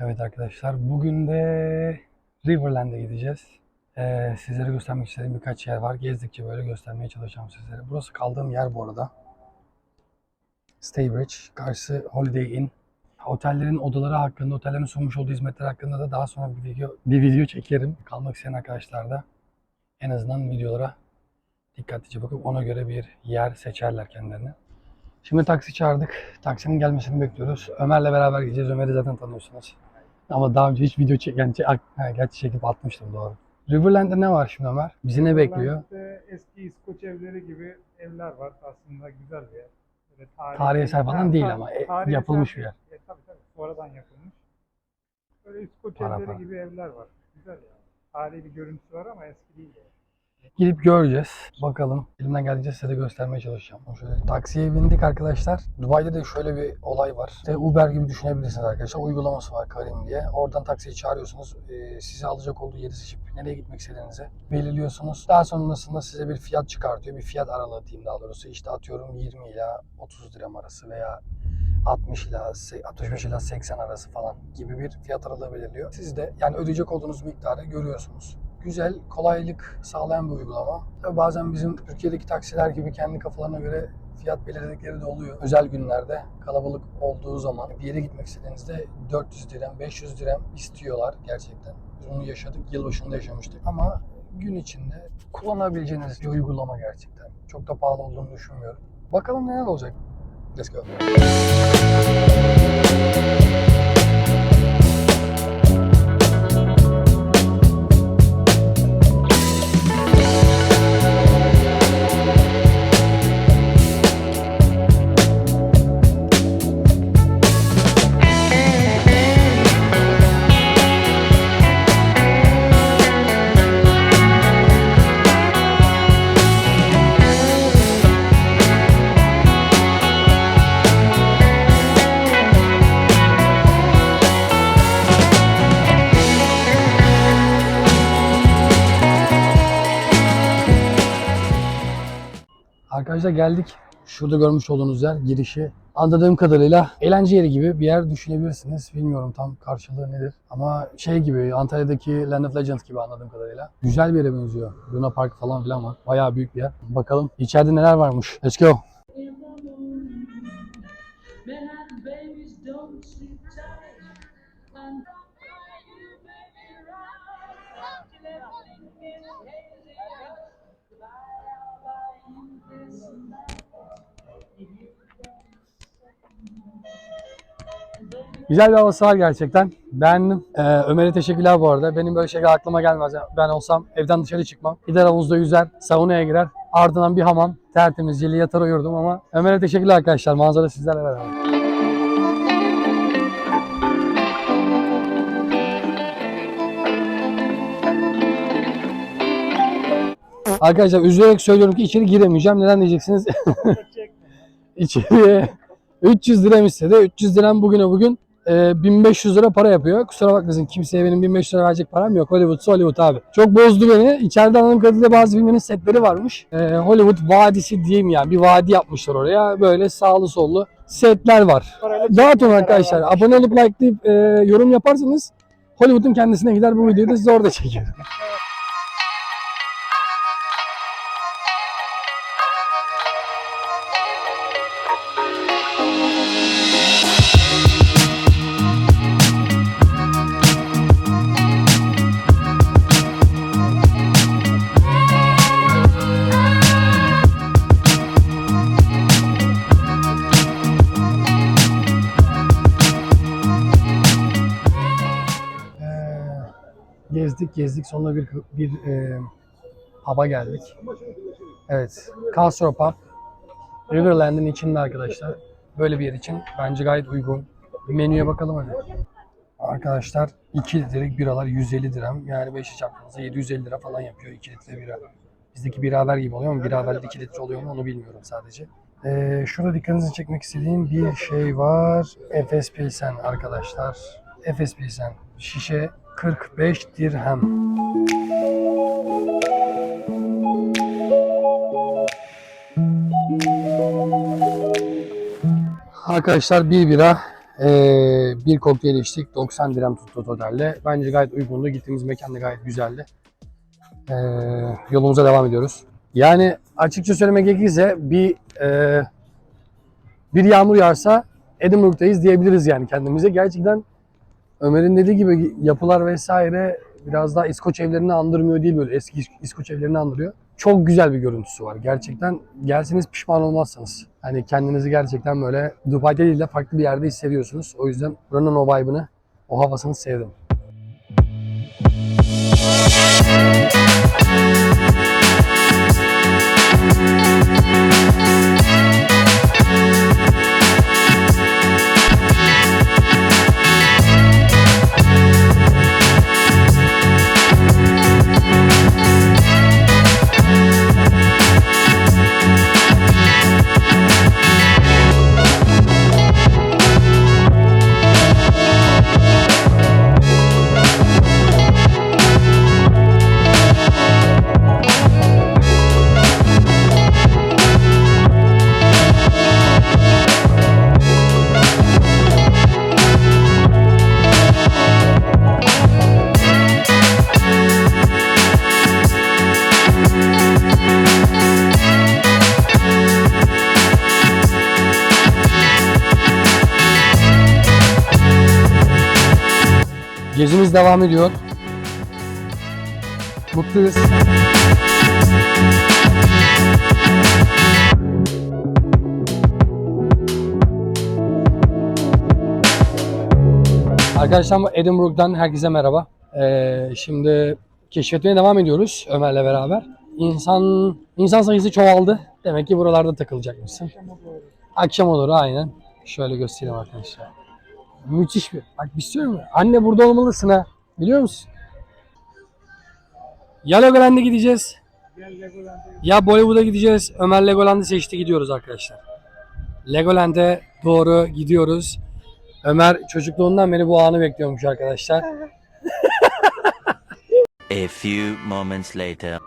Evet arkadaşlar bugün de Riverland'e gideceğiz. Ee, sizlere göstermek istediğim birkaç yer var. Gezdikçe böyle göstermeye çalışacağım sizlere. Burası kaldığım yer bu arada. Staybridge. Karşısı Holiday Inn. Otellerin odaları hakkında, otellerin sunmuş olduğu hizmetler hakkında da daha sonra bir video, bir video çekerim. Kalmak isteyen arkadaşlar da en azından videolara dikkatlice bakıp ona göre bir yer seçerler kendilerine. Şimdi taksi çağırdık. Taksinin gelmesini bekliyoruz. Ömer'le beraber gideceğiz. Ömer'i zaten tanıyorsunuz. Ama daha önce hiç video çek, yani çek, ha, gerçi çekip atmıştım doğru. Riverland'de ne var şimdi Ömer? Bizi ne bekliyor? Riverland'de eski İskoç evleri gibi evler var. Aslında güzel bir yer. Böyle Tarihi eser falan Ha, değil ama, e, tarihi yapılmış bir yer. E, tabii tabii. Sonradan yapılmış. Böyle İskoç Para, evleri para. gibi evler var. Güzel yani. Tarihi bir görüntüsü var ama eski değil. yani. Gidip göreceğiz. Bakalım. Elimden geldiğince size de göstermeye çalışacağım. Şöyle taksiye bindik arkadaşlar. Dubai'de de şöyle bir olay var. İşte Uber gibi düşünebilirsiniz arkadaşlar. Uygulaması var Karim diye. Oradan taksiyi çağırıyorsunuz. Ee, sizi alacak olduğu yeri seçip nereye gitmek istediğinizi belirliyorsunuz. Daha sonrasında size bir fiyat çıkartıyor. Bir fiyat aralığı diyeyim daha doğrusu. İşte atıyorum 20 ila 30 dirhem arası veya 60 ila se- 65 ila 80 arası falan gibi bir fiyat aralığı belirliyor. Siz de yani ödeyecek olduğunuz miktarı görüyorsunuz. Güzel, kolaylık sağlayan bir uygulama. Tabii bazen bizim Türkiye'deki taksiler gibi kendi kafalarına göre fiyat belirledikleri de oluyor. Özel günlerde kalabalık olduğu zaman bir yere gitmek istediğinizde 400 dirhem, 500 dirhem istiyorlar gerçekten. Biz bunu yaşadık, yılbaşında yaşamıştık. Ama gün içinde kullanabileceğiniz bir uygulama gerçekten. Çok da pahalı olduğunu düşünmüyorum. Bakalım neler olacak. Let's go. Arkadaşlar geldik. Şurada görmüş olduğunuz yer girişi. Anladığım kadarıyla eğlence yeri gibi bir yer düşünebilirsiniz. Bilmiyorum tam karşılığı nedir. Ama şey gibi Antalya'daki Land of Legends gibi anladığım kadarıyla. Güzel bir yere benziyor. Luna Park falan filan var. Bayağı büyük bir yer. Bakalım içeride neler varmış. Let's go. Güzel bir havası var gerçekten. Beğendim. Ee, Ömer'e teşekkürler bu arada. Benim böyle şeyler aklıma gelmez. Ben olsam evden dışarı çıkmam. Gider havuzda yüzer, saunaya girer. Ardından bir hamam. Tertemiz, yatar uyurdum ama Ömer'e teşekkürler arkadaşlar. Manzara sizlerle beraber. Arkadaşlar üzülerek söylüyorum ki içeri giremeyeceğim. Neden diyeceksiniz? İçeriye 300 dirhem istedi. 300 dirhem bugüne bugün e, 1500 lira para yapıyor. Kusura bakmasın kimseye benim 1500 lira verecek param yok. Hollywood, Hollywood abi. Çok bozdu beni. İçeride anladığım kadarıyla bazı filmlerin setleri varmış. E, Hollywood Vadisi diyeyim yani. Bir vadi yapmışlar oraya. Böyle sağlı sollu setler var. Dağıtın arkadaşlar. varmış. Abone olup likelayıp e, yorum yaparsanız Hollywood'un kendisine gider bu videoyu da size orada çekerim. Ee, gezdik gezdik. Sonunda bir bir e, pub'a geldik. Evet. Castro Pub. Riverland'in içinde arkadaşlar. Böyle bir yer için bence gayet uygun. Bir menüye bakalım hadi. Arkadaşlar 2 litrelik biralar 150 dirhem. Yani 5'i çarptığınızda 750 lira falan yapıyor 2 litre bira. Bizdeki biraver gibi oluyor mu? Biraver 2 litre oluyor mu onu bilmiyorum sadece. Ee, şurada dikkatinizi çekmek istediğim bir şey var. Efes Pilsen arkadaşlar. Efes Pilsen. Şişe 45 dirhem. Arkadaşlar bir bira Ee, bir kokteyl içtik. 90 dirhem tuttu totalde. Bence gayet uygundu. Gittiğimiz mekan da gayet güzeldi. Ee, yolumuza devam ediyoruz. Yani açıkça söylemek gerekirse bir e, bir yağmur yağarsa Edinburgh'dayız diyebiliriz yani kendimize. Gerçekten Ömer'in dediği gibi yapılar vesaire biraz daha İskoç evlerini andırmıyor değil böyle eski İs- İskoç evlerini andırıyor. Çok güzel bir görüntüsü var. Gerçekten gelseniz pişman olmazsınız. Hani kendinizi gerçekten böyle Dubai'de değil de farklı bir yerde hissediyorsunuz. O yüzden buranın o vibe'ını, o havasını sevdim. Gezimiz devam ediyor. Mutluyuz. Arkadaşlar Edinburgh'dan herkese merhaba. Ee, şimdi keşfetmeye devam ediyoruz Ömer'le beraber. İnsan insan sayısı çoğaldı. Demek ki buralarda takılacakmışsın. Akşam olur aynen. Şöyle göstereyim arkadaşlar. Müthiş bir. Bak bir şey mi? Anne burada olmalısın ha. Biliyor musun? Ya Legoland'a gideceğiz. Legoland'a Ya Bollywood'a gideceğiz. Ömer Legoland'ı seçti gidiyoruz arkadaşlar. Legoland'e doğru gidiyoruz. Ömer çocukluğundan beri bu anı bekliyormuş arkadaşlar. A few moments later.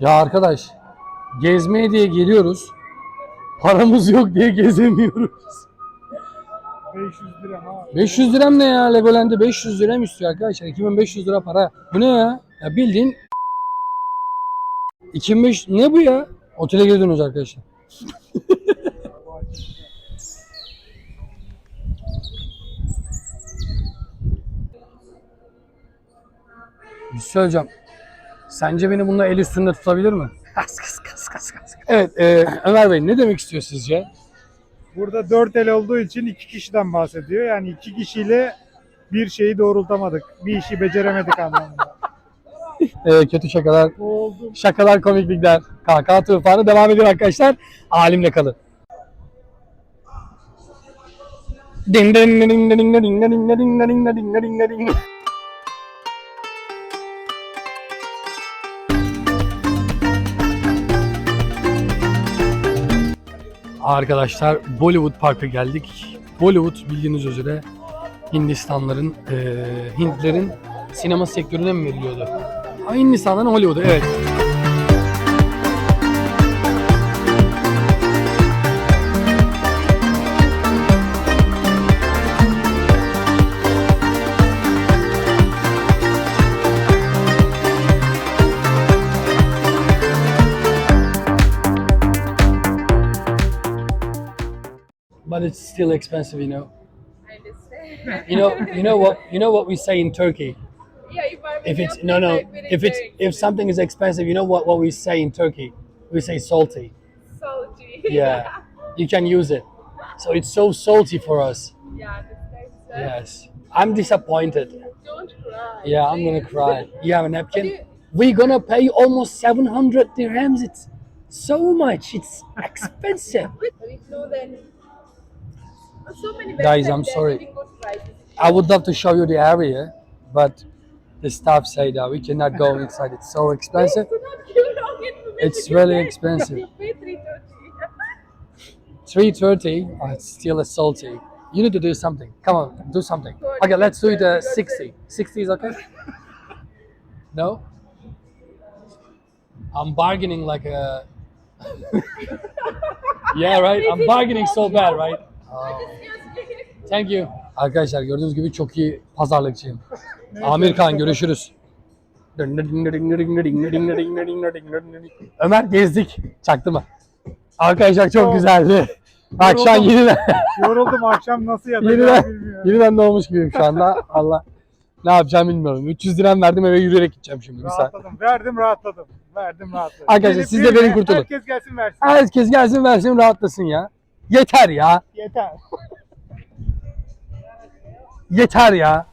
Ya arkadaş gezmeye diye geliyoruz. Paramız yok diye gezemiyoruz. 500 lira ha. 500 liram ne ya? Legoland'e 500 liram istiyor arkadaşlar. 2500 lira para. Bu ne ya? Ya bildiğin 2500 ne bu ya? Otele geri dönüyoruz arkadaşlar. Bir şey söyleyeceğim. Sence beni bununla el üstünde tutabilir mi? Kıs kıs kıs kıs kıs. Evet, e, Ömer Bey ne demek istiyor sizce? Burada 4 el olduğu için iki kişiden bahsediyor. Yani iki kişiyle bir şeyi doğrultamadık. Bir işi beceremedik anlamında. E, kötü şakalar, Oldu. şakalar, komiklikler, kahkaha tufanı devam ediyor arkadaşlar. Alimle kalın. Ding ding ding ding ding ding ding ding ding ding ding ding Arkadaşlar Bollywood Park'a geldik. Bollywood bildiğiniz üzere Hindistanların, eee Hintlerin sinema sektörüne mi veriliyordu? Ha, Hindistan'dan Hollywood'a evet. But it's still expensive, you know. I understand. You know, you know what, you know what we say in Turkey. yeah, if If it's no, no, if it's if something is expensive, you know what what we say in Turkey? We say salty. salty. Yeah, you can use it. So it's so salty for us. yeah. Yes, I'm disappointed. Don't cry. Yeah, I'm gonna cry. You have a napkin? We're gonna pay almost 700 dirhams. It's so much. It's expensive. So many Guys, I'm sorry. giving good prices. I would love to show you the area, but the staff say that we cannot go inside. It's so expensive. Please do not give wrong information. It's really expensive. 330. 330 oh, it's still a salty you need to do something come on do something okay let's do it uh, 60 60 is okay no i'm bargaining like a yeah right i'm bargaining so bad right. Thank you. Arkadaşlar gördüğünüz gibi çok iyi pazarlıkçıyım. Amerikan görüşürüz. Ömer gezdik. Çaktırma. Arkadaşlar çok güzeldi. Akşam Yoruldum. yeniden, Yoruldum akşam nasıl yatacağım yeniden, bilmiyorum. yeniden doğmuş gibiyim şu anda. Allah. Ne yapacağımı bilmiyorum. 300 liram verdim eve yürüyerek gideceğim şimdi bir saat. Rahatladım. Verdim rahatladım. Verdim rahatladım. Arkadaşlar, Gelip siz de birine verin kurtulun. Herkes gelsin versin. Herkes gelsin versin rahatlasın ya. Yeter ya. Yeter. Yeter ya.